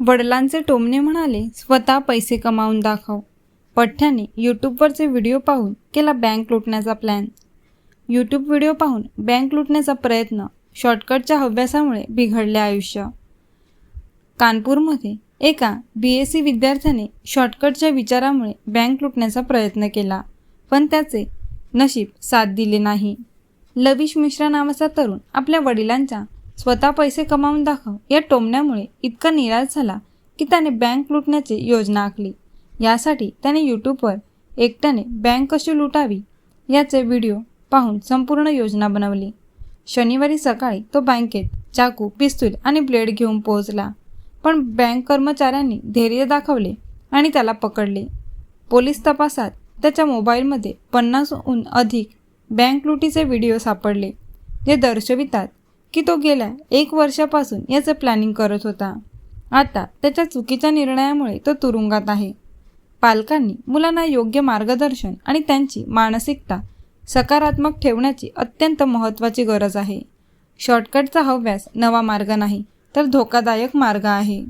वडिलांचे टोमणे म्हणाले स्वतः पैसे कमावून दाखव. पठ्ठ्याने यूट्यूबवरचे व्हिडिओ पाहून केला बँक लुटण्याचा प्लॅन. यूट्यूब व्हिडिओ पाहून बँक लुटण्याचा प्रयत्न शॉर्टकटच्या हव्यासामुळे बिघडले आयुष्य. कानपूरमध्ये एका बी एस सी विद्यार्थ्याने शॉर्टकटच्या विचारामुळे बँक लुटण्याचा प्रयत्न केला पण त्याचे नशीब साथ दिले नाही. लविश मिश्रा नावाचा तरुण आपल्या वडिलांच्या स्वतः पैसे कमावून दाखव. या टोमण्यामुळे इतका निराश झाला की त्याने बँक लुटण्याची योजना आखली. यासाठी त्याने यूट्यूबवर एकट्याने बँक कशी लुटावी याचे व्हिडिओ पाहून संपूर्ण योजना बनवली. शनिवारी सकाळी तो बँकेत चाकू पिस्तूल आणि ब्लेड घेऊन पोहोचला. पण बँक कर्मचाऱ्यांनी धैर्य दाखवले आणि त्याला पकडले. पोलीस तपासात त्याच्या मोबाईलमध्ये पन्नासहून अधिक बँक लुटीचे व्हिडिओ सापडले जे दर्शवितात की तो गेल्या एक वर्षापासून याचं प्लॅनिंग करत होता. आता त्याच्या चुकीच्या निर्णयामुळे तो तुरुंगात आहे. पालकांनी मुलांना योग्य मार्गदर्शन आणि त्यांची मानसिकता सकारात्मक ठेवण्याची अत्यंत महत्त्वाची गरज आहे. शॉर्टकटचा हव्यास नवा मार्ग नाही तर धोकादायक मार्ग आहे.